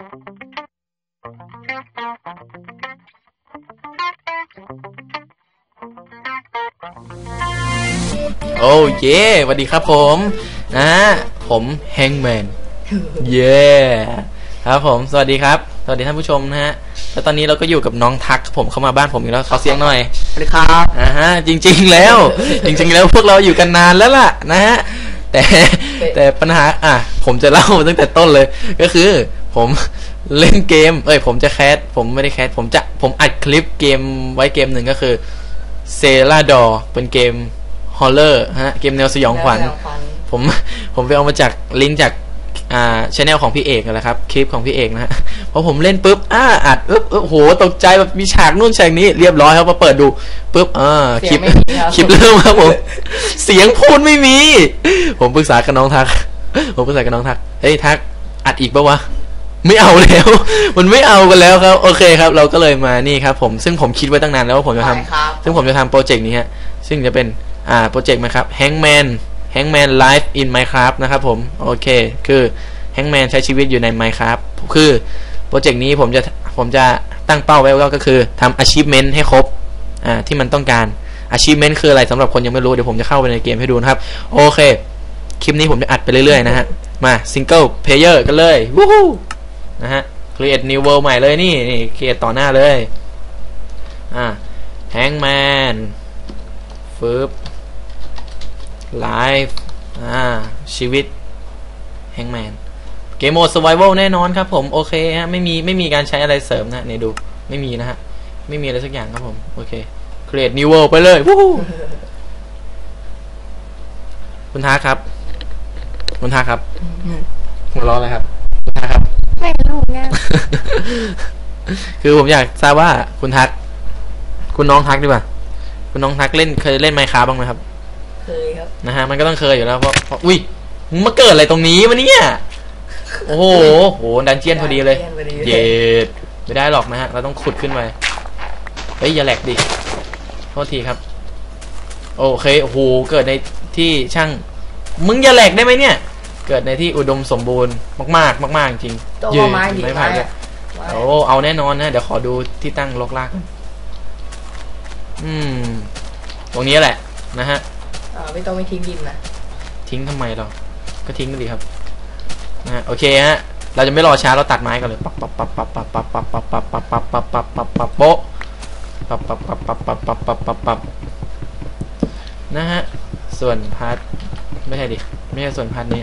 โอ้เย่สวัสดีครับผมนะฮะผมแฮงแมนเย่ครับผม สวัสดีครับ สวัสดีท่านผู้ชมนะฮะ แล้วตอนนี้เราก็อยู่กับน้องทักครับผมเข้ามาบ้านผมอีกแล้วขอเสียงหน่อย สวัสดีครับอ่าฮะ จริง ๆ แล้ว จริง ๆ แล้วพวกเราอยู่กันนานแล้วล่ะนะฮะ แต่แต่ปัญหา อะ ผมจะเล่าตั้งแต่ต้นเลย ก็คือ ผมเล่นเกม เอ้ย ผมจะแคส ผมไม่ได้แคส ผมจะ ผมอัดคลิปเกมไว้เกมหนึ่งก็คือเซราดอเป็นเกมฮอลเลอร์ฮะ เกมแนวสยองขวัญแนวสยองขวัญผม ผมไปเอามาจากลิงก์จากอ่าชแนลของพี่เอกนั่นแหละครับ คลิปของพี่เอกนะฮะพอผมเล่นปุ๊บอ่าอัดปุ๊บเออโห ตกใจแบบมีฉากนู่นฉากนี้ เรียบร้อยครับพอเปิดดูปุ๊บอ่าคลิป คลิปเริ่มครับผม เสียงพูดไม่มี ผมปรึกษากับน้องทัก ผมปรึกษากับน้องทัก เฮ้ยทัก อัดอีกปะวะ ไม่เอาแล้ว มันไม่เอากันแล้วครับ โอเคครับ เราก็เลยมานี่ครับ ผมซึ่งผมคิดไว้ตั้งนานแล้วว่าผมจะทำใช่ครับซึ่งผมจะทำโปรเจกต์นี้ฮะซึ่งจะเป็นอ่าโปรเจกต์นะครับ Hangman Hangman Life in Minecraft นะครับผมโอเค คือ Hangman ใช้ชีวิตอยู่ใน Minecraft คือโปรเจกต์นี้ผมจะผมจะตั้งเป้าไว้ก็คือทำ achievement ให้ครบอ่าที่มันต้องการ achievement คืออะไรสำหรับคนยังไม่รู้เดี๋ยวผมจะเข้าไปในเกมให้ดูนะครับโอเคคลิปนี้ผมจะอัดไปเรื่อยๆนะฮะมา single player กันเลยวู้ฮู้ นะฮะ create new world ใหม่เลยนี่นี่ create ต่อหน้าเลย อ่า hangman ฟึบ life อ่า ชีวิต hangman เกมโหมด survival แน่นอนครับผม โอเคฮะ ไม่มี ไม่มีการใช้อะไรเสริมนะนี่ดู ไม่มีนะฮะ ไม่มีอะไรสักอย่างครับผม โอเค create new world ไปเลยวู้ฮู้คุณท้าครับ คุณท้าครับหัวเร้ออะไรครับคุณท้าครับ ไม่รู้ไงคือผมอยากทราบว่าคุณทัก คุณน้องทักดีกว่า คุณน้องทักเล่นเคยเล่นไมค์คาบ้างไหมครับ เคยครับ นะฮะมันก็ต้องเคยอยู่แล้วเพราะเพราะอุ้ยมึงมาเกิดอะไรตรงนี้วะเนี่ยโอ้โหโหดันเจียนพอดีเลยดันเจียนพอดีเย็ดไม่ได้หรอกนะฮะ เราต้องขุดขึ้นไปเฮ้ยอย่าแหลกดิโทษทีครับ โอเคโอ้โหเกิดในที่ช่าง มึงอย่าแหลกได้ไหมเนี่ย เกิดในที่อุดมสมบูรณ์มากๆ มาก ๆ จริงต้องเย้เอาไม้ดิไม่ผ่านเลยไม้โอ้เอาแน่นอนนะ เดี๋ยวขอดูที่ตั้งลกลากก่อนอืม ตรงนี้แหละ นะฮะอ่าไม่ต้องไม่ทิ้งดินนะทิ้งทำไมเรา ก็ทิ้งก็ดีครับนะฮะโอเคฮะ เราจะไม่รอช้าเราตัดไม้กันเลยปับปับปับปับปับปับปับปับปับปับปับปับปับปับปับโป๊ะปับปับปับปับปับปับปับปับปับนะฮะ ส่วนพาร์ทไม่ใช่ดิ ไม่ใช่ส่วนพาร์ทนี้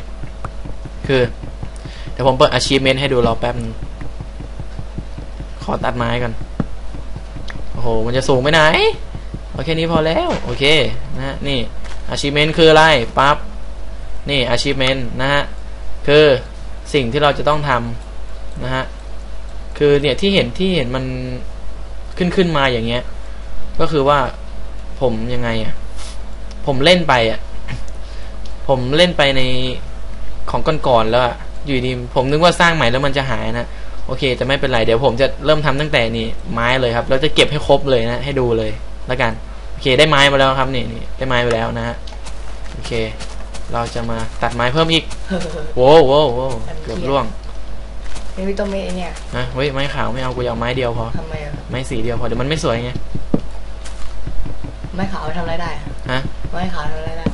คือ เดี๋ยวผมเปิด achievement ให้ดูรอแป๊บนึงขอตัดไม้กันโอ้โห มันจะสูงไปไหน โอเคนี้พอแล้ว โอเค นะ นี่ achievement คืออะไร ปั๊บ นี่ achievement นะฮะ คือสิ่งที่เราจะต้องทำนะฮะ คือเนี่ยที่เห็นที่เห็นมันขึ้นขึ้นมาอย่างเงี้ย ก็คือว่าผมยังไงอะผมเล่นไปอะผมเล่นไปใน ของก่อนๆแล้วอะอยู่ดีผมนึกว่าสร้างใหม่แล้วมันจะหายนะโอเคจะไม่เป็นไรเดี๋ยวผมจะเริ่มทำตั้งแต่นี่ไม้เลยครับแล้วจะเก็บให้ครบเลยนะ ให้ดูเลยแล้วกันโอเคได้ไม้มาแล้วครับนี่นี่ได้ไม้ไปแล้วนะฮะโอเค เราจะมาตัดไม้เพิ่มอีกโว้วโว้วโว้วเกือบร่วงไม่ไม่ต้องไม่ไอ้เนี่ยนะเฮ้ยไม้ขาวไม่เอากูจะเอาไม้เดียวพอทำไมอะไม้สีเดียวพอเดี๋ยวมันไม่สวยไงไม้ขาวทำอะไรได้อะฮะไม้ขาวทำอะไรได้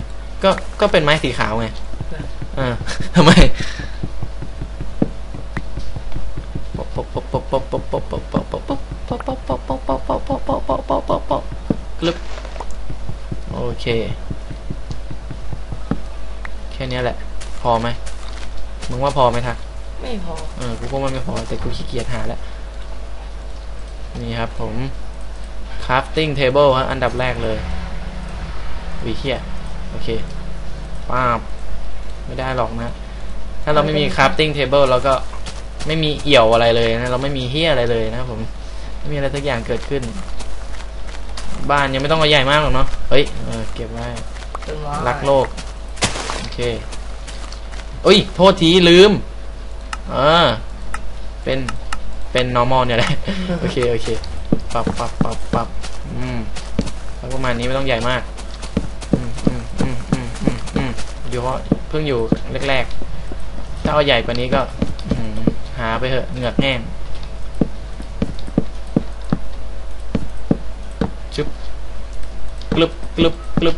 ก็ก็เป็นไม้สีขาวไง เหรอเออทำไมกลึบโอเคแค่นี้แหละพอไหมมึงว่าพอไหมทักไม่พอเออกูก็ว่าไม่พอแต่กูขี้เกียจหาแล้วนี่ครับผม crafting table ฮะอันดับแรกเลยวิเคียโอเคป้าบ ไม่ได้หรอกนะ ถ้าเราไม่มี crafting table เราก็ไม่มีเอี่ยวอะไรเลยนะ เราไม่มีเฮียอะไรเลยนะผม ไม่มีอะไรสักอย่างเกิดขึ้น บ้านยังไม่ต้องเอาใหญ่มากหรอกเนาะเฮ้ยเออเก็บไว้รักโลก โอเคอุ้ย โทษทีลืมเออเป็นเป็น normal เนี่ยแหละ โอเค โอเค ปรับปรับปรับปรับอืมแล้วประมาณนี้ไม่ต้องใหญ่มาก อืมอืมอืมอืมอืมอืมเพราะเพิ่งอยู่แรกๆ ถ้าเอาใหญ่กว่านี้ก็อืมหาาไปเถอะเหงือกแห้งชึบกลึบกลึบกลึบ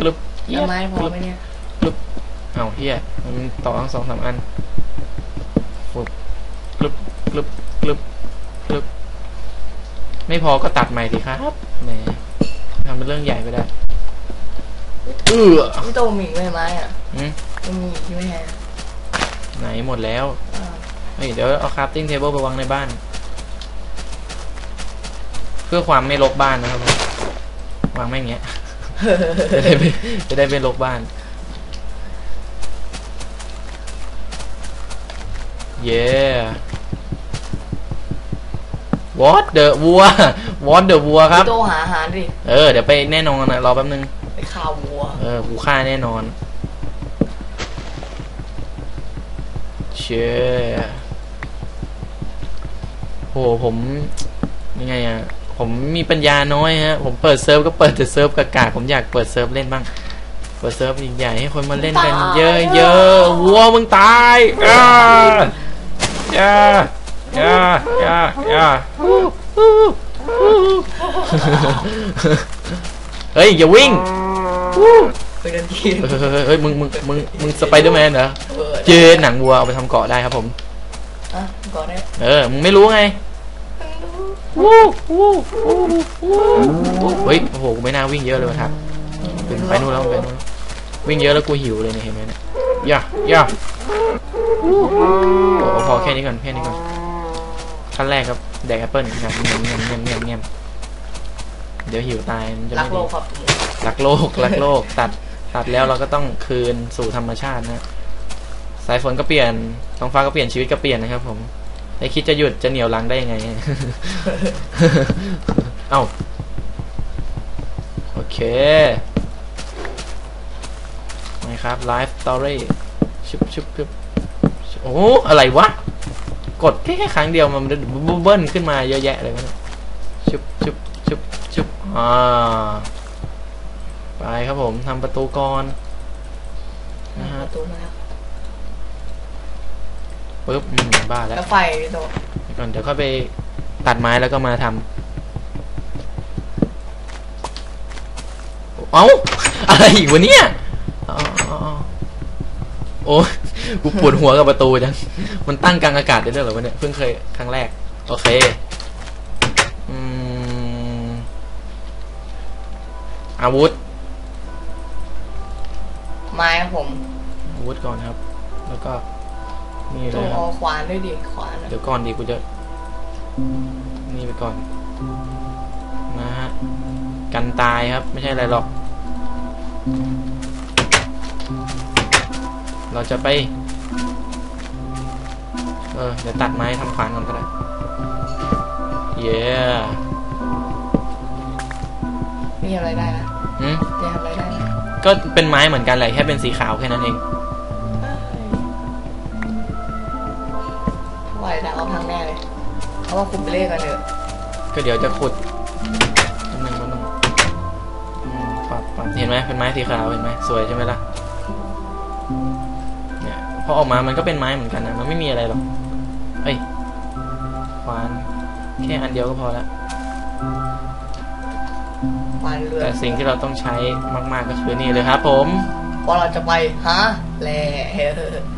กลึบแล้วไม้พอกลึบไหมเนี่ยเอาเฮียมันต่อทั้งสองสามอันฟึบกลึบกลึบกลึบกลึบ ไม่พอก็ตัดใหม่สิครับแหมทำเป็นเรื่องใหญ่ไปได้ เออพี่โตมีอีกไหมไม้อะอืมมันมีอีกใช่ไหมฮะไหนหมดแล้วอ่าเฮ้ยเดี๋ยวเอาคราฟติ้งเทเบิลไปวางในบ้าน เพื่อความไม่รกบ้านนะครับผมวางไม่อย่างเงี้ยจะได้ไม่จะได้ไม่รกบ้าน เย้ What the วัว What the วัวครับพี่โตหาอาหารดิ เออ เดี๋ยวไปแน่นอนนะรอแป๊บนึง ไปข่าววัว เออ กูฆ่าแน่นอน เชื่อโหผมยังไงอะผมมีปัญญาน้อยฮะ ผมเปิดเซิร์ฟก็เปิดแต่เซิร์ฟกากาผมอยากเปิดเซิร์ฟเล่นบ้าง เปิดเซิร์ฟใหญ่ๆให้คนมาเล่นกัน เยอะๆวัวมึงตายอ่าอย่าอย่าอย่าอย่าเฮ้ย อย่าวิ่ง ไปเดินทีนเฮ้ยเฮ้ยเฮ้ยมึงมึงมึงมึงสไปเดอร์แมนเหรอเออหนังวัวเอาไปทำเกาะได้ครับผม อะก่อนได้เออมึงไม่รู้ไงวู้วู้วู้วู้เฮ้ยโอ้โหกูไม่น่าวิ่งเยอะเลยว่ะครับเป็นไปนู่นแล้วมันไปนู่นวิ่งเยอะแล้วกูหิวเลยเนี่ยเห็นไหมเนี่ยย่าย่าโอ้พอแค่นี้ก่อนแค่นี้ก่อนขั้นแรกครับแดกแอปเปิ้ลงับเงี้ยเงี้ยเงี้ยเงียเงีย เดี๋ยวหิวตายมันจะรักไม่โลดีกครับ รักโลกรักโลก ตัดตัดแล้วเราก็ต้องคืนสู่ธรรมชาตินะสายฝนก็เปลี่ยนท้องฟ้าก็เปลี่ยนชีวิตก็เปลี่ยนนะครับ ผมไอคิดจะหยุดจะเหนียวลังได้ยังไง เอ้าโอเคนะครับไลฟ์สตอรี่ชุบชุบชุบชุบโอ้ อะไรวะ กดแค่ครั้งเดียวมันเบิ้ลขึ้นมาเยอะแยะเลยวะเนี่ยชุบชุบ ชุบชุบอ่า ไปครับผมทำประตูก่อนนะฮะประตูมาแล้วปึ๊บอืมบ้าแล้วแล้วไฟพี่โตเดี๋ยวก่อนเดี๋ยวค่อยไปตัดไม้แล้วก็มาทำเอ้า อะไรอีกวะเนี่ยอ๋ออ๋ออ๋อโอ้ยกูปวดหัวกับประตูจัง มันตั้งกลางอากาศได้ด้วยเหรอวะเนี่ย เพิ่งเคยครั้งแรก โอเค อืม อาวุธ ไม้ครับผมอาวุธก่อนครับ แล้วก็นี่เลต้อยงครัเอาบขวานด้วยดิขวานอะเดี๋ยวก่อนดีกูจะ นี่ไปก่อนนะฮะกันตายครับ ไม่ใช่อะไรหรอก เราจะไป เออเดี๋ยวตัดไม้ทำขวานก่อนก็ได้ เย้ นี่ทำอะไรได้นะหืมนี่ทำอะไรได้นะก็เป็นไม้เหมือนกันแหละแค่เป็นสีขาวแค่นั้นเองไหวแต่เอาพังแน่เลยเพราะว่าคุณไปเล่นกันเถอะก็เดี๋ยวจะขุดนิดนึงนิดนึงอืมปรับปรับเห็นไหมเป็นไม้สีขาวเห็นไหมสวยใช่ไหมล่ะเนี่ยพอออกมามันก็เป็นไม้เหมือนกันนะมันไม่มีอะไรหรอกเอ้ยขวานแค่อันเดียวก็พอละขวาน เรือแต่สิ่งที่เราต้องใช้มาก ๆก็คือนี่เลยครับผมเพราะเราจะไปหาแร่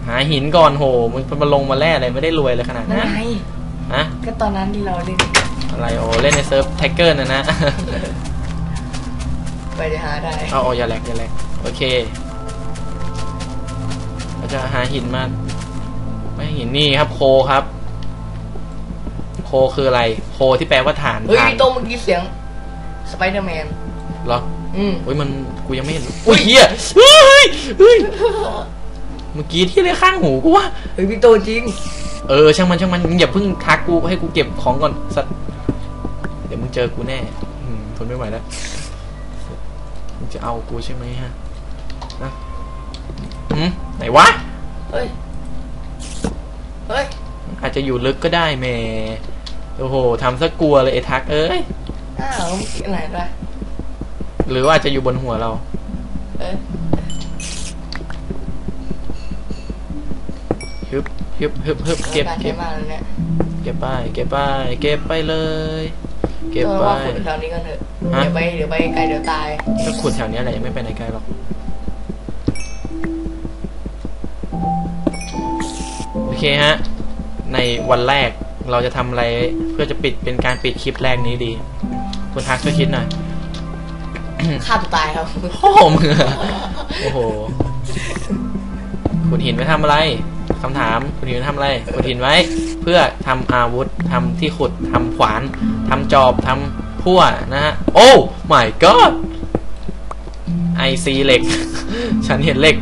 หาหินก่อนโหมันมาลงมาแร่อะไรไม่ได้รวยเลยขนาดนั่นั้นนไงฮะก็ตอนนั้นที่เราเล่นอะไรโอ้เล่นในเซิร์ฟแท็กเกอร์นะนะไปจะหาได้เอาเอาอย่าแหลกอย่าแหลกโอเคเราจะหาหินมาไม่หินนี่ครับโคครับ โคคืออะไร โคที่แปลว่าฐานเฮ้ยฐานพี่โตเมื่อกี้เสียง สไปเดอร์แมนเหรออืมอุ้ยมันกูยังไม่เห็นอุ้ยเฮียเฮ้ยเฮ้ยเมื่อกี้ที่เลยข้างหูกูว่าเฮ้ยพี่โตจริง เออช่างมันช่างมันมึงอย่าเพิ่งทักกูให้กูเก็บของก่อนสัตว์เดี๋ยวมึงเจอกูแน่อืมทนไม่ไหวแล้วมึงจะเอากูใช่ไหมฮะนะอืมไหนวะเฮ้ยเฮ้ยอาจจะอยู่ลึกก็ได้แหม่โอ้โหทำซะกลัวเลยไอ้ทักเอ้ย อ้าวเมื่อกี้ไหนไปหรือว่าอาจจะอยู่บนหัวเรา เอ้ยฮึบฮึบฮึบฮึบเก็บการเก็ใช้บมากเลยเนี่ยเก็บไปเก็บไปเก็บไปเลย เก็บตัวไปว่าขุดแถวนี้กันเถอะฮะเดี๋ยวไปเดี๋ยวไปไกลเดี๋ยวตายก็ขุดแถวเนี้ยแหละยังไม่ไปไหนไกลหรอกโอเคฮะ ในวันแรกเราจะทำอะไรเพื่อจะปิดเป็นการปิดคลิปแรกนี้ดี คุณทักช่วยคิดหน่อยฆ่าตัวตายครับโอ้โหมึงอะโอ้โหขุดหินไว้ทำอะไรคำถามขุดหินไว้ทำอะไรขุดหินไว้ เพื่อทำอาวุธทำที่ขุดทำขวานทำจอบทำพั่วนะฮะ โอ้ my god ไอซีเหล็ก ฉันเห็นเหล็ก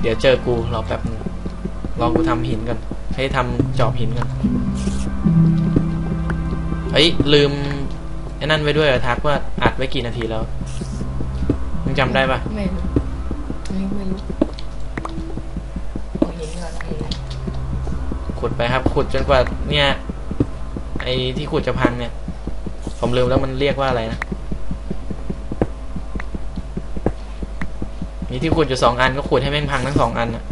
เดี๋ยวเจอกูรอแป๊บนึงรอกูทำหินกันให้ทำจอบหินกันเฮ้ยลืมไอ้ นั่นไว้ด้วยเหรอทักว่าอัดไว้กี่นาทีแล้วมึงจำได้ปะไม่รู้ไม่ไม่รู้เอาหินก่อนหินขุดไปครับ ขุดจนกว่า เนี่ย ไอ้ที่ขุดจะพังเนี่ย ผมลืมแล้วมันเรียกว่าอะไรนะมีที่ขุดอยู่สองอันก็ขุดให้แม่งพังทั้งสองอันอะ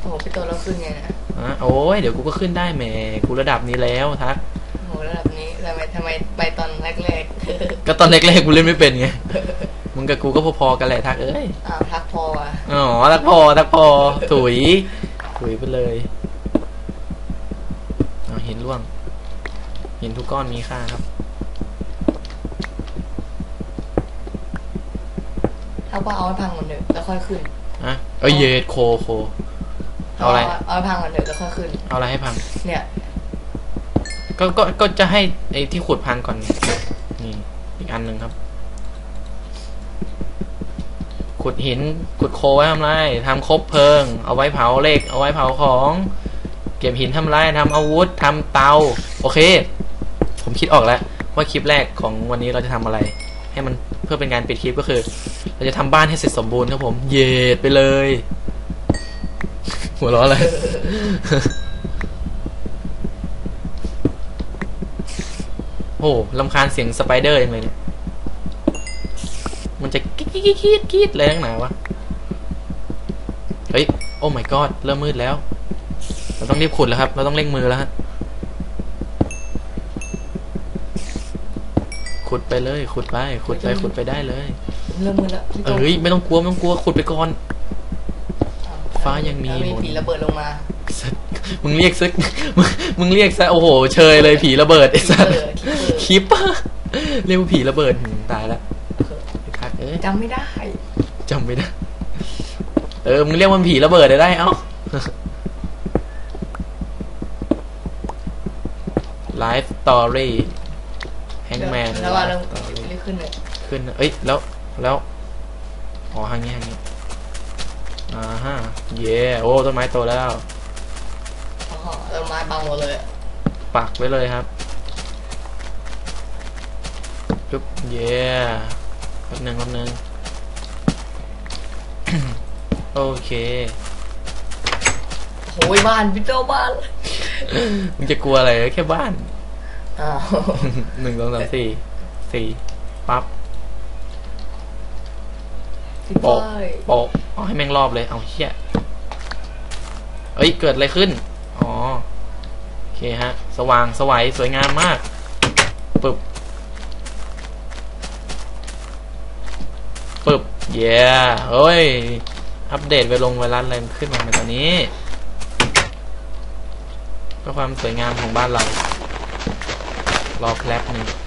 โอ้โหพี่โตเราขึ้นไงนะ อะโอ้ยเดี๋ยวกูก็ขึ้นได้แหมกูระดับนี้แล้วทักโอ้โหระดับนี้ทำไมทำไมไปตอนแรกๆก็ตอนแรกๆกูเล่นไม่เป็นไงมึงกับกูก็พอๆกันแหละทักเอ้ยอ้าวทักพออะอ๋อทักพอทักพอถุยถุยไปเลยเอาหินร่วงหินทุกก้อนมีค่าครับ ทักว่าเอาให้พังก่อนเถอะแล้วค่อยขึ้นอะเอ้ยเยดโคโค เอาอะไร เอาให้พังก่อนเถอะแล้วค่อยขึ้น เอาอะไรให้พัง เนี่ย ก็ก็ก็จะให้ไอ้ที่ขุดพังก่อนนี่อีกอันหนึ่งครับ ขุดหินขุดโคไว้ทำไรทำคบเพลิง เอาไว้เผาเหล็ก เอาไว้เผาของ เก็บหินทำไรทำอาวุธทำเตา โอเค ผมคิดออกแล้ว ว่าคลิปแรกของวันนี้เราจะทำอะไร ให้มันเพื่อเป็นการปิดคลิปก็คือ เราจะทำบ้านให้เสร็จสมบูรณ์ครับผม เย็ดไปเลย หัวเราะอะไรโอ้ลำคาญเสียงสไปเดอร์ยังเลยเนี่ย มันจะกรีดกรีดกรีดกรีดกรีดอะไรนักหนาวะ เฮ้ย โอ้ my god เริ่มมืดแล้ว เราต้องรีบขุดแล้วครับ เราต้องเร่งมือแล้วฮะ ขุดไปเลย ขุดไป ขุดไป ขุดไปได้เลย เริ่มมือแล้วพี่โตเอ้ย ไม่ต้องกลัว ไม่ต้องกลัว ขุดไปก่อนอ้ว ฟ้ายังมีแล้วมีหมุนผีระเบิดลงมาสัสมึงเรียกซึกมึงมึงเรียกซะโอ้โห เชยเลยผีระเบิดไอ้สัสคิปเปอร์คลิปเรียกว่าผีระเบิดหืมตายแล้วไอ้ทักเอ้ยจำไม่ได้จำไม่ได้เออมึงเรียกมันผีระเบิดได้ได้เอ้าไลฟ์สตอรี่แฮงแมนแล้วว่าเริ่มเรียกขึ้นเลยขึ้นเอ้ยแล้วแล้วอ๋อทางนี้ทางนี้ อ่าฮะเย่โอ้ต้นไม้โตแล้ว อ๋อต้นไม้บังหมดเลยอะปักไว้เลยครับปึ๊บเย่แป๊บหนึ่งแป๊บหนึ่งโอเคโอ้ยบ้านพี่โตบ้านมึงจะกลัวอะไรแค่บ้านอ้าวหนึ่งสองสามสี่สี่ปั๊บพี่โปะป้ายโปะ เอาให้แม่งรอบเลย เอาเชี่ยเอ้ย เกิดอะไรขึ้น อ๋อ โอเคฮะ สว่างสวัยสวยงามมากปึ๊บปึ๊บเย้เฮ้ย อัปเดตไปลงไวรัสอะไรมันขึ้นมาในตอนนี้เพื่อความสวยงามของบ้านเรา รอแคลปนึ่ง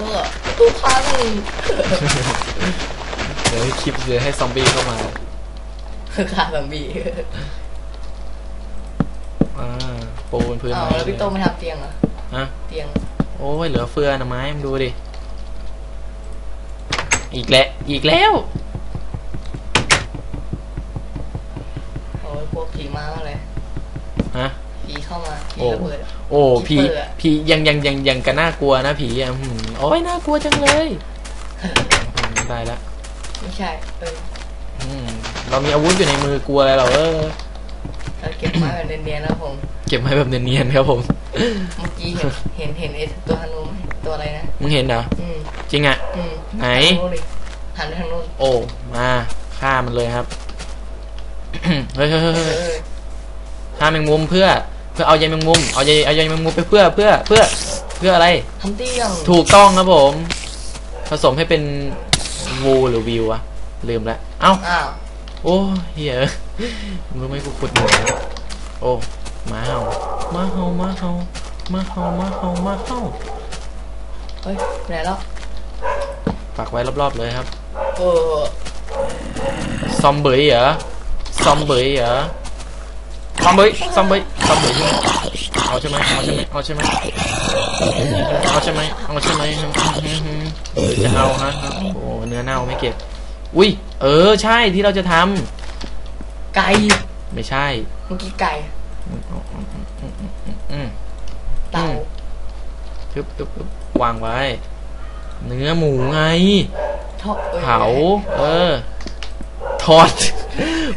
เออประตูพังเดี๋ยวให้คลิปเดี๋ยวให้ซอมบี้เข้ามาขาแบบบีอ่าปูบนพื้นอ้าวไม้แล้วพี่โตไม่ทำเตียงเหรอฮะเตียงโอ้ยเหลือเฟือนะไม้มึงดูดิ อีกแล้วอีกแล้วโอ้ยพวกผีมาเมื่อไหรฮะผีเข้ามาผีโอ้ระเบิดอะ โอ้ผีคิปเปอร์อะผียังยังยังยังกันน่ากลัวนะผีอะอืมโอ้ยน่ากลัวจังเลยอืมได้แล้วไม่ใช่เอออืมเรามีอาวุธอยู่ในมือกลัวอะไรเราเออเราเก็บไม้แบบเนียนๆนะผมเก็บไว้แบบเนียนๆครับผมเมื่อกี้เห็นเห็นเห็นไอ้ตัวฮานุไหมตัวอะไรนะมึงเห็นเหรออืมจริงอะอืมไหนทางนู้นดิหันไปทางนู้นโอ้มาฆ่ามันเลยครับเฮ้ยเฮ้ยเฮ้ยเอเฮ้ยอฆ่าแมงมุมเพื่อเพื่อเอาใยแมงมุมเอาใยเอาใยแมงมุมไปเพื่อเพื่อเพื่อเพื่ออะไร ทำเตี้ยงถูกต้องครับผม ผสมให้เป็นวูหรือวิวอะลืมละเอ้าอ้าวโอ้เฮียมึงรู้ไหมกูขุดหนูโอ้หมาเห่าหมาเห่าหมาเห่าหมาเห่าหมาเห่าหมาเห่าเฮ้ยไปไหนแล้วฝากไว้รอบๆเลยครับ เออซอมเบยเหรอซอมเบยเหรอ ซอมเบยซอมเบยซอมเบยใช่ไหมเอาใช่ไหมเอาใช่ไหมเอาใช่ไหมเอาใช่ไหมเอาใช่ไหมเออจะเอาฮะโอ้เนื้อเน่าไม่เก็บ อุ้ยเออใช่ที่เราจะทำไก่ไม่ใช่เมื่อกี้ไก่อืมเต่าทึบทึบทึบวางไว้ เนื้อหมูไงทอดอ้ยเผาเออ ทอด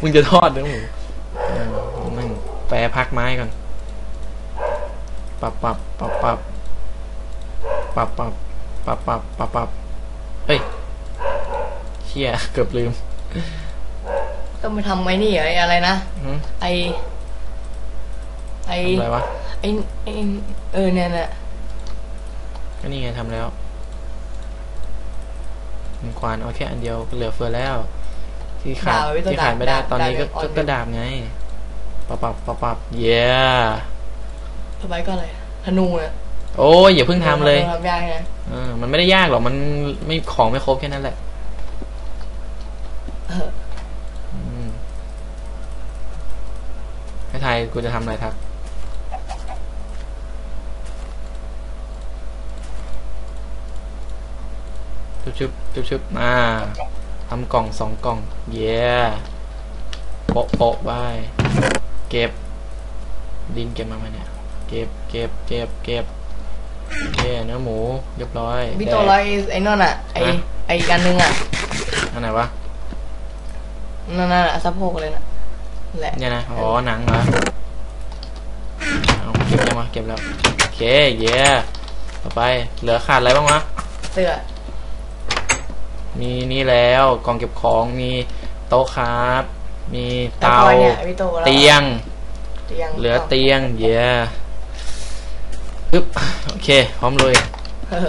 มึงจะทอดเนื้อหมูเออมึงแป รพักไม้ก่อนปับปับปับปับปับปับปับปับปับปับเฮ้ยเชี่ยเกือบลืม ต้องไปทำไอ้นี่เหรอไอ้อะไรนะ หืมไอไอทำอะไรวะ ไอไอเออเนี่ยน่ะก็นี่ไงทำแล้วมีควานเอาแค่อันเดียวก็เหลือเฟือแล้ว ที่ขาดดาบไว้ตัวที่ขาดไม่ได้ดาบตอนนี้ก็ดาบก็อ่อนก็ดาบไง ปับปับปับปับเย้ทำไมก็อะไรธนูน่ะโอ้ยอย่าเพิ่งทำเลยทำยากนะเออมันไม่ได้ยากหรอกมันไม่ของไม่ครบแค่นั้นแหละให้ไทยกูจะทำอะไรทักชุบชุบชุบชุบมาทำกล่องสองกล่อง เย้โปะโปะไว้ เก็บ ดินเก็บมาไหมเนี่ย เก็บ เก็บ เก็บ เก็บเย้เนื้อหมูเรียบร้อยพี่แดโตกร้อยไอ้นั่นอะ ไอฮะ ไออีกอันนึงอะอันไหนวะ นั่นน่ะสะโพกเลยน่ะนั่นแหละเนี่ยนะ อ๋อ หนังเหรอเอาเก็บยังวะเก็บแล้ว โอเค เย้ ต่อไป เหลือขาดอะไรบ้างวะ เสื้อมีนี่แล้ว กล่องเก็บของ มีโต๊ะครับ มีแล้วเตาพลอยเนี่ยพี่โตแล้วเตียง เตียงเหลือเตียงเย้ปึ๊บโอเค พร้อมเลยเออ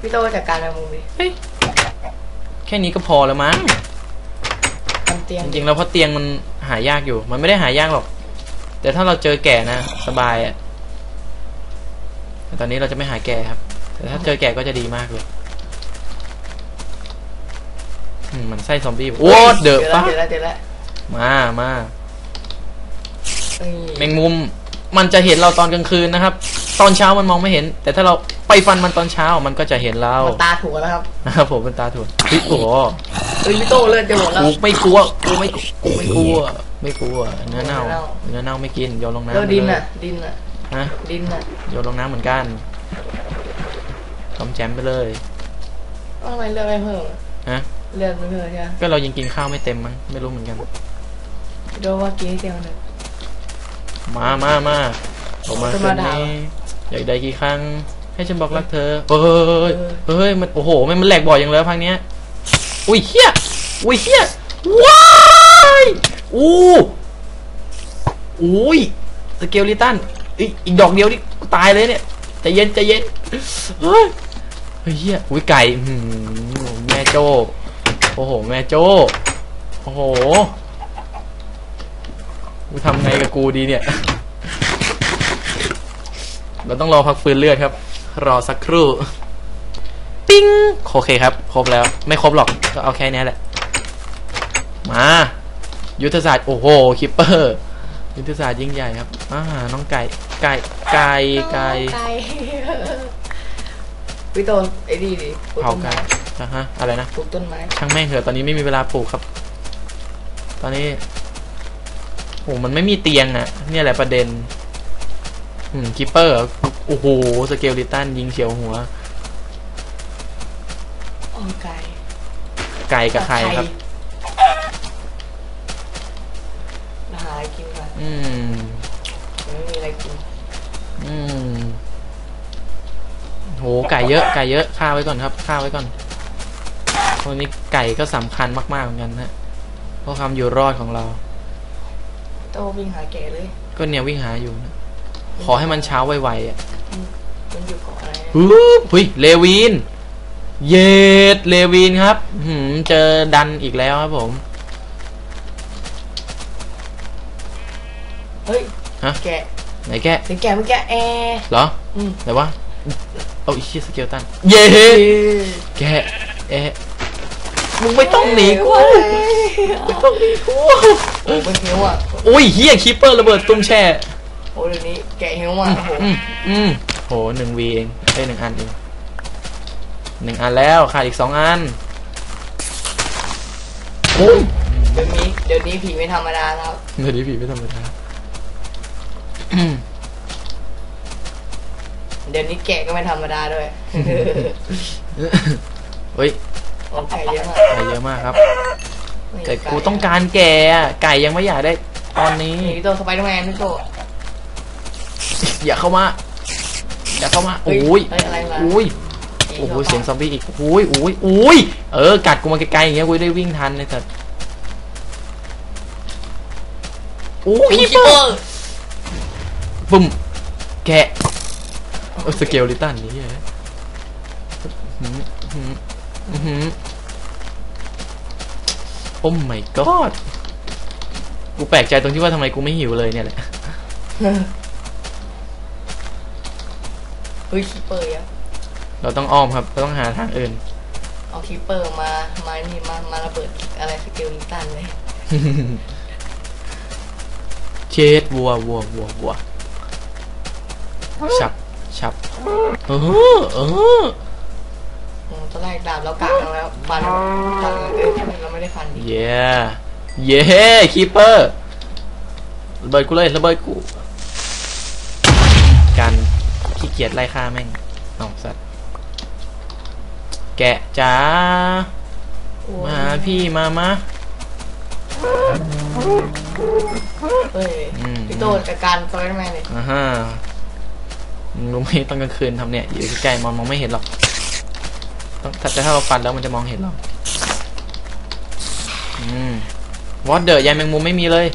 พี่โตจัดการเอามึงดิเฮ้ยแค่นี้ก็พอแล้วมั้งทำเตียงจริงๆแล้วเพราะเตียงมันหายากอยู่ มันไม่ได้หายากหรอก แต่ถ้าเราเจอแก่นะ สบายอะแต่ตอนนี้เราจะไม่หาแก่ครับ แต่ถ้าเจอแก่ก็จะดีมากเลย อืมมันไส้ซอมบี้โอ้เดอะเจอปะแล้วเจอแล้วมามาเจอแล้วแมงมุมมันจะเห็นเราตอนกลางคืนนะครับ ตอนเช้ามันมองไม่เห็น แต่ถ้าเราไปฟันมันตอนเช้ามันก็จะเห็นเรามันตาถูกแล้วครับนะครับผมเป็นตาถั่วเฮ้ยโอ้โหเอ้ยพี่โตเลือดจะหมดแล้ว กูไม่กลัวกูไม่กูไม่กลัว ไม่กลัวเนื้อเน่าเนื้อเน่าเนื้อเน่าไม่กินโยนลงน้ำแล้วไปดินเลยอะ ดินอะ ฮะดินอะโยนลงน้ำเหมือนกันทำแจมไปเลยทำไมเลือดไม่เพิ่มอะฮะ เลือดไม่เพิ่มใช่ไหมก็เรายังกินข้าวไม่เต็มมั้งไม่รู้เหมือนกันพี่โตว่ากินให้เต็มเลยมามามาออกมาจะคืมานด่านี้อยากได้กี่ครั้ง ให้ฉันบอกรักเธอเฮ้ยเฮ้ยมันโอ้โหมันมันแหลกบ่อยอย่างเลยพังเนี้ยอุ้ยเฮียอุ้ยเฮียว้ายอู้อุ้ยสเกลลิตันอีกอีกดอกเดียวนี่กูตายเลยเนี่ยใจเย็นใจเย็นเฮ้ยเฮ้ยเฮียอุ้ยไก่อื้อหือแม่โจ้ โอ้โห แม่โจ้โอ้โห กูทำไงกับกูดีเนี่ย เราต้องรอพักฟื้นเลือดครับ รอสักครู่ ปิ้ง โอเคครับ ครบแล้ว ไม่ครบหรอก ก็เอาแค่นี้แหละ มา ยุทธศาสตร์ โอ้โห คิปเปอร์ ยุทธศาสตร์ยิ่งใหญ่ครับ อ่า น้องไก่ ไก่ ไก่ ไก่ ไก่พี่โตไอ้ดีดิปลูกเผาต้นไก่ ไม้อะฮะอะไรนะปลูกต้นไม้ช่างแม่งเถอะตอนนี้ไม่มีเวลาปลูกครับ ตอนนี้โอ้มันไม่มีเตียงอะ่ะเนี่ยแหละประเด็น อืมคิปเปอร์โอ้โหสเกลลิตันยิงเฉียวหัวอ๋อไก่ไก่กับไข่ครับมาหาอะไรกินก่อนอืมไม่มีอะไรกิน อืมโหไก่เยอะไก่เยอะฆ่าไว้ก่อนครับฆ่าไว้ก่อน ตรงนี้ไก่ก็สำคัญมากๆเหมือนกันนะเพราะความอยู่รอดของเราโตวิ่งหาแกเลย ก็เนี่ยวิ่งหาอยู่นะขอให้มันเช้าไวๆอะมันอยู่เกาะอะไรนะฮึบหุยเลวิน เยดเลวินครับ หืมเจอดันอีกแล้วครับผม เฮ้ยฮะแกะไหนแกะเสียงแกะเมื่อกี้แอร์เหรออืมไหนวะเอาอีกสเกลตัน เย้เฮ้ยแกะเอ๊ะ มึงไม่ต้องหนีกูไม่ต้องหนีกูโอ้เป็นเฮลอะอุ้ยเฮียคิปเปอร์ระเบิดตุ้มแช่โอ้เดี๋ยวนี้แกะเฮลอะโอ้โหอืมอืมโหหนึ่งวีเองเอ้หนึ่งอันเองหนึ่งอันแล้วขาดอีกสองอันโอ้ยเดี๋ยวนี้เดี๋ยวนี้ผีไม่ธรรมดาแล้วเดี๋ยวนี้ผีไม่ธรรมดาเดี๋ยวนี้แกะก็ไม่ธรรมดาด้วยเฮ้ย ไก่เยอะมากไก่เยอะมากครับไก่กูต้องการแก่อะไก่ยังไม่อยากได้ตอนนี้ นี่พี่โตสไปเดอร์แมนพี่โตอย่าเข้ามา อย่าเข้ามาเฮ้ยโอ้ยเฮ้ยอะไรมาโอ้ยโอ้โหเสียงซอมบี้อีกโอ้ยโอ้ยโอ้ยเออกัดกูมาไกลๆอย่างเงี้ยกูได้วิ่งทันเลยแต่โอ้โอ้ยยคิคิปปเปเปออร์ร์ปุ่มแกะโอ้สเกลลิตันนี่เฮ้ยหืมหืมหืม โอ้ my god กูแปลกใจตรงที่ว่าทำไมกูไม่หิวเลยเนี่ยแหละเฮ้ยคิปเปอร์อะเราต้องอ้อมครับเราต้องหาทางอื่น เอาคิปเปอร์มา มานี่มา มาระเบิดอะไรสเกลลิตันเลยเชดวัววัววัววัวฉับฉับเออเออ อืมตอนแรกดาบเรากางแล้วฟันฟันเออเราไม่ได้ฟันดิเย้เย้คีเปอร์ระเบิดกูเลยระเบิดกูการขี้เกียจไล่ฆ่าแม่งเอาสัตว์แกะจ้าโอ้มาหาพี่มามาเฮ้ยอืมพี่โตจัดการสไปเดอร์แมนเลย อ่าฮะมึงรู้ไหมตอนกลางคืนทำเนี่ยอยู่ใกล้ๆมองมองไม่เห็นหรอกต้องถ้า แต่ถ้าเราฟันแล้วมันจะมองเห็นหรอกอืมวอตเดอร์ยายแมงมุมไม่มีเลย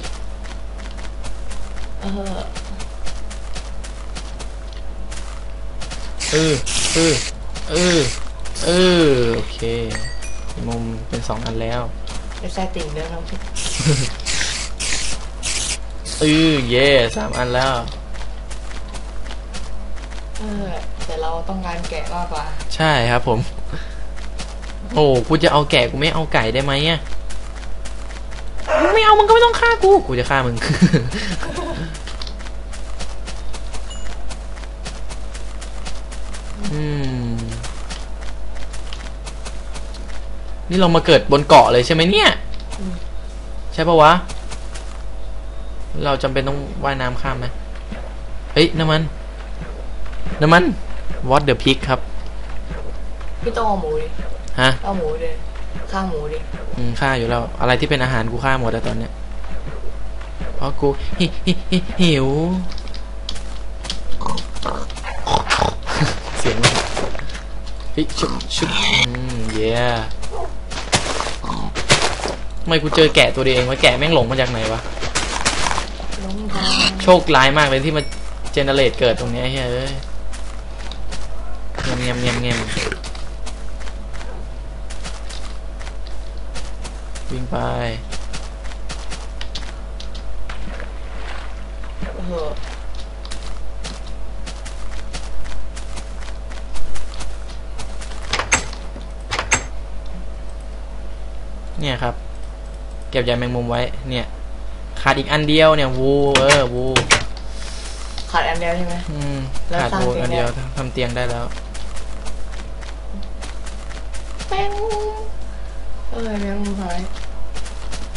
เออเออเออเออเออโอเคมุมเป็นสองอันแล้วเดี๋ยวใส่ติ่งเรื่องน้ำพริกเออเย่สามอันแล้ว เออ แต่เราต้องการแกะมากกว่า ใช่ครับผม โอ้กูจะเอาแกะกูไม่เอาไก่ได้ไหมอะมึงไม่เอามึงก็ไม่ต้องฆ่ากู กูจะฆ่ามึง อืม นี่เรามาเกิดบนเกาะเลยใช่ไหมเนี่ยอืมใช่ปะวะ เราจำเป็นต้องว่ายน้ำข้ามไหมเฮ้ยน้ำมัน น้ำมัน what the pig ครับ พี่โตเอาหมูดิฮะเอาหมูดิข้างหมูดิอืมฆ่าอยู่แล้ว อะไรที่เป็นอาหารกูฆ่าหมดแล้วตอนเนี้ยเพราะกูหิหิหิหิวเสียงมันเฮ้ยชุบชุบอืมเย้ทำไมกูเจอแกะตัวเดียวเองวะแกะแม่งหลงมาจากไหนวะลงทางโชคร้ายมากเลยที่มาเจเนเรตเกิดตรงเนี้ยเฮ้ย เงียบเงียบเงียบเงียบวิ่งไปเออเนี่ยครับ เก็บใยแมงมุมไว้ เนี่ย ขาดอีกอันเดียวเนี่ยวูเออวูขาดอันเดียวใช่ไหมอืมแล้วขาดสร้างวูเตียงอันเดียวได้ทำเตียงได้แล้ว แป้ง เออแมงมุมหาย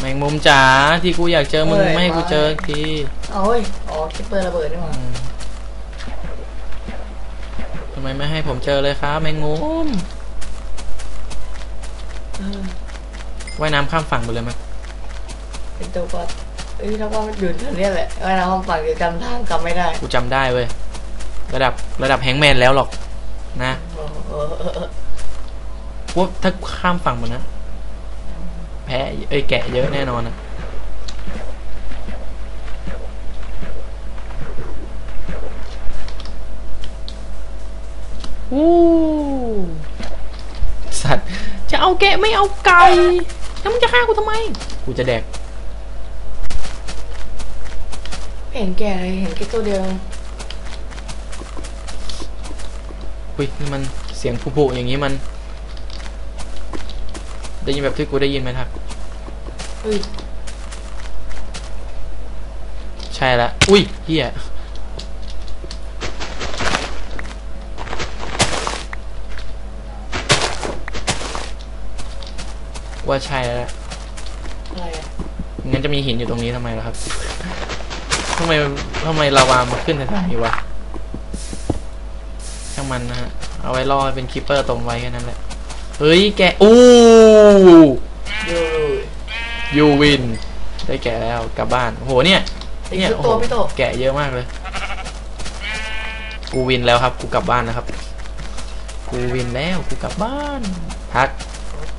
แมงมุมจ๋าที่กูอยากเจอมึงเอ้ยไม่ให้กูมาเจอทีเอาเฮ้ยอ๋อคิปเปอร์ระเบิดนี่หว่าอืมทำไมไม่ให้ผมเจอเลยครับ แมงมุมเออว่ายน้ำข้ามฝั่งไปเลยมั้ยเป็นตัวก็เอ้ยแล้วก็มันอยู่แถวเนี้ยแหละว่าเราห้องฝั่งเดี๋ยวจำทางกลับไม่ได้กูจำได้เว้ยระดับระดับแฮงก์แมนแล้วหรอกนะ เออเออเออเออว่าถ้าข้ามฝั่งมานะ แพ้เอ้ยแกะเยอะแน่นอนนะอู้สัตว์ จะเอาแกะไม่เอาไก่แล้วมึงจะฆ่ากูทำไม กูจะแดกไม่เห็นแก่เลยเห็นแค่ตัวเดียวอุ้ยนี่มันเสียงผุๆอย่างนี้มัน ได้ยินแบบที่กูได้ยินไหมทักเฮ้ยใช่ละอุ้ยเฮียว่าใช่แล้วอะไรอะงั้นจะมีหินอยู่ตรงนี้ทำไมล่ะครับทำไมทำไมลาวามาขึ้นในทางนี้วะช่างมันนะฮะ เอาไว้รอให้เป็นคิปเปอร์ตรงไว้แค่นั้นแหละ เฮ้ยแกะอู้ดูยูวิน ได้แกะแล้วกลับบ้านโอ้โหเนี่ยอีกเนี่ยชุดโอ้ตัวโหพี่โตแกะเยอะมากเลย กูวินแล้วครับ กูกลับบ้านนะครับ กูวินแล้วกูกลับบ้านทัก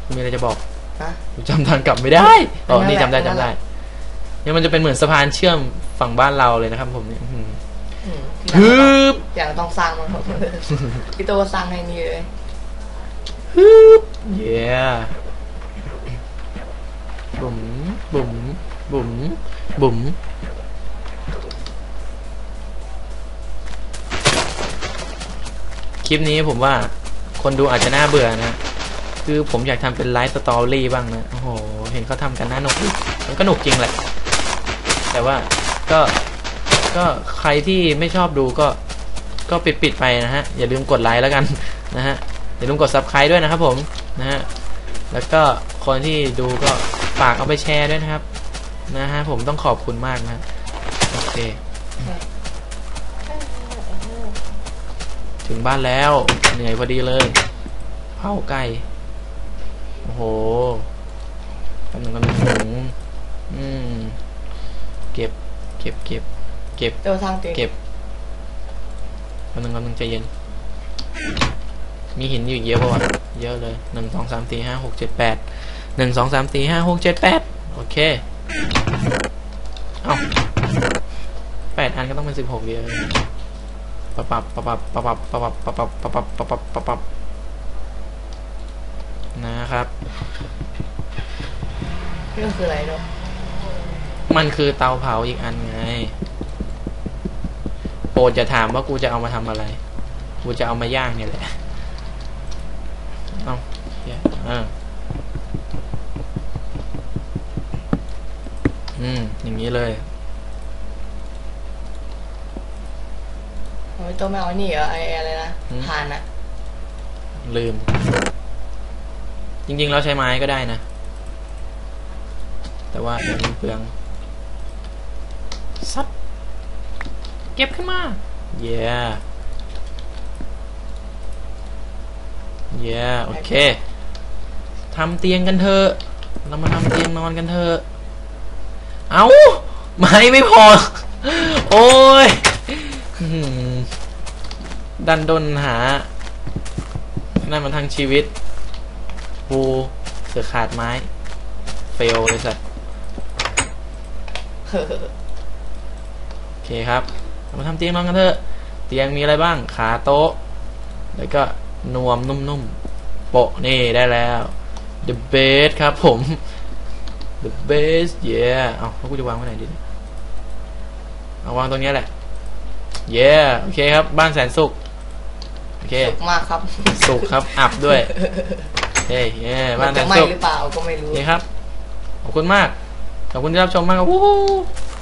กูมีอะไรจะบอกฮะกูจำทางกลับไม่ได้อ๋อนั่นแหละนี่จำได้นั่จำนแหได้ละเนี่ยมันจะเป็นเหมือนสะพานเชื่อมฝั่งบ้านเราเลยนะครับ ผมเนี่ยอื้ออืมหือฮึบอย่างต้องสร้างมันครับพี่โตก็สร้างให้นี่เลย ฮึบเย้บุ๋มบุ๋มบุ๋มบุ๋มคลิปนี้ผมว่าคนดูอาจจะน่าเบื่อนะ คือผมอยากทำเป็นไลฟ์สตอรี่บ้างนะ โอ้โห เห็นเขาทำกันน่าหนุกมันก็หนุกจริงแหละ แต่ว่าก็ก็ใครที่ไม่ชอบดูก็ก็ปิดปิดไปนะฮะ อย่าลืมกดไลค์แล้วกันนะฮะ อย่าลืมกด subscribe ด้วยนะครับผมนะฮะแล้วก็คนที่ดูก็ฝากเอาไปแชร์ด้วยนะครับ นะฮะผมต้องขอบคุณมากนะโอเค ถึงบ้านแล้ว เหนื่อยพอดีเลยเผาไก่โอ้โหกำลังกำลังหุงอืมเก็บ เก็บเก็บ เก็บโตสร้างตัวเก็บกำลังกำลังใจเย็น มีหินอยู่เยอะป่าวะเยอะเลยหนึ่งสองสามสี่ห้าหกเจ็ดแปดหนึ่งสองสามสี่ห้าหกเจ็ดแปดโอเค เอาแปดอันก็ต้องเป็นสิบหกเดียวปับปับปับปับปับปับปับปับปับปับปับปับปับปับนะครับนี่ก็คืออะไรเนาะมันคือเตาเผาอีกอันไง โปรดจะถามว่ากูจะเอามาทำอะไร กูจะเอามาย่างเนี่ยแหละ เอาเหี้ยอ่าอืม อย่าง นี้เลยพี่โตไม่เอานี่เหรอไอ้อะไรนะหืมทานอะลืม จริงๆเราใช้ไม้ก็ได้นะ แต่ว่าเดี๋ยวมันเปลืองซัดเก็บขึ้นมา เย้เย้โอเคทำเตียงกันเถอะ เรามาทำเตียงนอนกันเถอะ เอา ไม้ไม่พอ โอ้ยดันดนหา นั่นมันทั้งชีวิตกูเสือขาดไม้ เฟลเลยสัตว์โอเคครับ มาทำเตียงนอนกันเถอะ เตียงมีอะไรบ้าง ขาโต๊ะ แล้วก็นวมนุ่มๆโปะนี่ได้แล้ว the best ครับผม the best yeah เอาแล้วกูจะวางไว้ไหนดีเนี่ยาวางตรงเนี้ยแหละ yeah โอเคครับ บ้านแสนสุขโอเค สุกมากครับสุขครับ อับด้วยเฮ้ยเย้บ้านแสจะนไหมสุขหรือเปล่าก็ไม่รู้ นี่ครับ ขอบคุณมาก ขอบคุณที่รับชมมากครับวู้ฮู้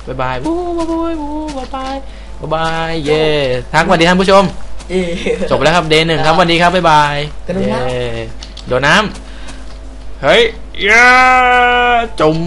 บายบายวู้บายบายวู้บายบายบายบายเย่ทักสวัสดีท่านผู้ชม เอ๊ะจบแล้วครับเดย์หนึ่งครับสวัสดีครับ บ๊ายบายกระโดดน้ำ เย้โดดน้ำเฮ้ยเย้จุ่ม